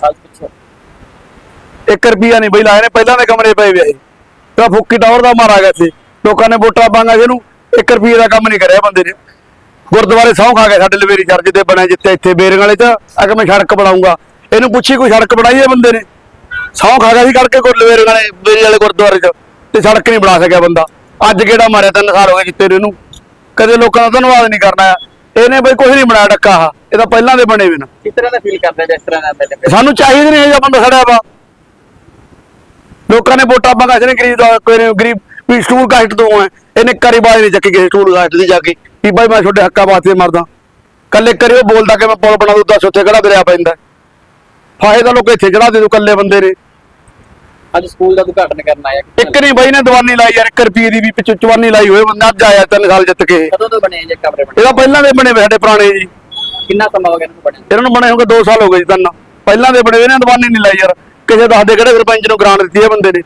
ਸਾਲ 1 ਰੁਪਿਆ ਨਹੀਂ ਬਈ, ਲਾਏ ਨੇ ਪਹਿਲਾਂ ਦੇ ਕਮਰੇ ਪਏ ਵੇ ਤਾਂ ਫੁੱਕੀ ਟਾਵਰ ਦਾ ਮਾਰਾ ਗਿਆ ਸੀ ਲੋਕਾਂ ਨੇ ਵੋਟਾਂ ਪਾਂਗਾ ਇਹਨੂੰ 1 ਰੁਪਏ ਦਾ ਕੰਮ ਨਹੀਂ ਕਰਿਆ ਬੰਦੇ ਨੇ। ਗੁਰਦੁਆਰੇ ਸਹੁੰ ਖਾ ਕੇ ਸਾਡੇ ਲਵੇਰੀ ਚਰਚ ਦੇ ਬਣੇ ਜਿੱਥੇ, ਇੱਥੇ ਬੇਰਿੰਗ ਵਾਲੇ ਚ ਆ ਕੇ ਮੈਂ ਸੜਕ ਬਣਾਉਂਗਾ ਇਹਨੂੰ ਪੁੱਛੀ ਕੋਈ ਸੜਕ ਬਣਾਈ ਹੈ ਬੰਦੇ ਨੇ? ਸਹੁੰ ਖਾ ਗਿਆ ਸੀ ਕਰਕੇ ਗੁਰ ਲਵੇਰੀ ਵਾਲੇ ਬੇਰੀ ਵਾਲੇ ਗੁਰਦੁਆਰੇ ਚ। ਤੇ ਸੜਕ ਨਹੀਂ ਬਣਾ ਸਕਿਆ ਬੰਦਾ। ਅੱਜ ਕਿਹੜਾ ਮਾਰਿਆ, ਤਿੰਨ ਸਾਲ ਹੋ ਗਏ ਜਿੱਤੇ ਇਹਨੂੰ। ਕਦੇ ਲੋਕਾਂ ਦਾ ਧੰਨਵਾਦ ਨਹੀਂ ਕਰਨਾ। ਇਹਨੇ ਬਈ ਕੁਝ ਨਹੀਂ ਬਣਾਇਆ ਡੱਕਾ ਆ ਇਹ ਤਾਂ ਪਹਿਲਾਂ ਦੇ ਬਣੇ ਵੇ ਨਾ। ਕਿਸ ਤਰ੍ਹਾਂ ਦਾ ਫੀਲ ਕਰਦੇ ਜਿਸ ਤਰ੍ਹਾਂ ਦਾ ਐਮਐਲਏ ਸਾਨੂੰ ਚਾਹੀਦਾ ਨਹੀਂ ਇਹ ਜਿਹਾ ਬੰਦਾ ਖੜਿਆ ਵਾ। ਲੋਕਾਂ ਨੇ ਵੋਟਾਂ ਮੰਗਾ ਜਿਹਨੇ ਗਰੀਬ ਦਾ ਕੋਈ ਨੀ, ਗਰੀਬ ਵੀ ਸਟੂਲ ਕਾਸਟ ਤੋਂ ਹੈ। ਇਹਨੇ ਕਰੀ ਬਾਜ ਨਹੀਂ ਚੱਕੀ ਗਏ ਸਟੂਲ ਕਾਸਟ ਦੀ ਜਾ ਕੇ। ਵੀ ਬਾਈ ਮੈਂ ਤੁਹਾਡੇ ਹੱਕਾਂ ਵਾਸਤੇ ਮਰਦਾ। ਕੱਲੇ ਕਰੀ ਉਹ ਬੋਲਦਾ ਕਿ ਮੈਂ ਪੁਲ ਬਣਾ ਦੂੰ ਦੱਸ ਉੱਥੇ ਕਿਹੜਾ ਦਰਿਆ ਪੈਂਦਾ। ਫਾਹੇ ਤਾਂ ਲੋਕ ਇੱਥੇ ਚੜਾ ਦੇ ਦੂ ਕੱਲੇ ਬੰਦੇ ਨੇ। ਅੱਜ ਸਕੂਲ ਦਾ ਉਦਘਾਟਨ ਕਰਨ ਆਇਆ ਇੱਕ ਨਹੀਂ ਬਾਈ ਨੇ ਦਵਾਨੀ ਲਾਈ ਯਾਰ 1 ਰੁਪਏ ਦੀ ਵੀ ਪਿੱਛੇ ਚਵਾਨੀ ਲਾਈ ਹੋਏ ਬੰਦਾ ਅੱਜ ਆਇਆ ਤਿੰਨ ਸਾਲ ਜਿੱਤ ਕੇ। ਕਦੋਂ ਤੋਂ ਬਣੇ ਜੇ ਕਮਰੇ ਬਣੇ? ਇਹਦਾ ਪਹਿਲਾਂ ਦੇ ਬਣੇ ਹੋਏ ਸਾਡੇ ਪੁਰਾਣੇ ਜੀ। ਕਿੰਨਾ ਸਮਾਂ ਹੋ ਗਿਆ ਇਹਨੂੰ ਬਣੇ ਇਹਨਾਂ ਨੂੰ ਬਣੇ ਹੋ ਗਏ 2 ਸਾਲ ਹੋ ਗਏ ਜੀ ਤਾਂ ਪਹਿਲਾਂ ਦੇ ਬਣੇ ਹੋਏ ਨੇ ਦਵਾਨੀ ਨਹੀਂ ਲਾਈ ਯਾਰ। ਕਿਸੇ ਦੱਸਦੇ ਕਿਹੜੇ ਸਰਪੰਚ ਨੂੰ ਗ੍ਰਾਂਟ ਦਿੱਤੀ ਹੈ ਬੰਦੇ ਨੇ?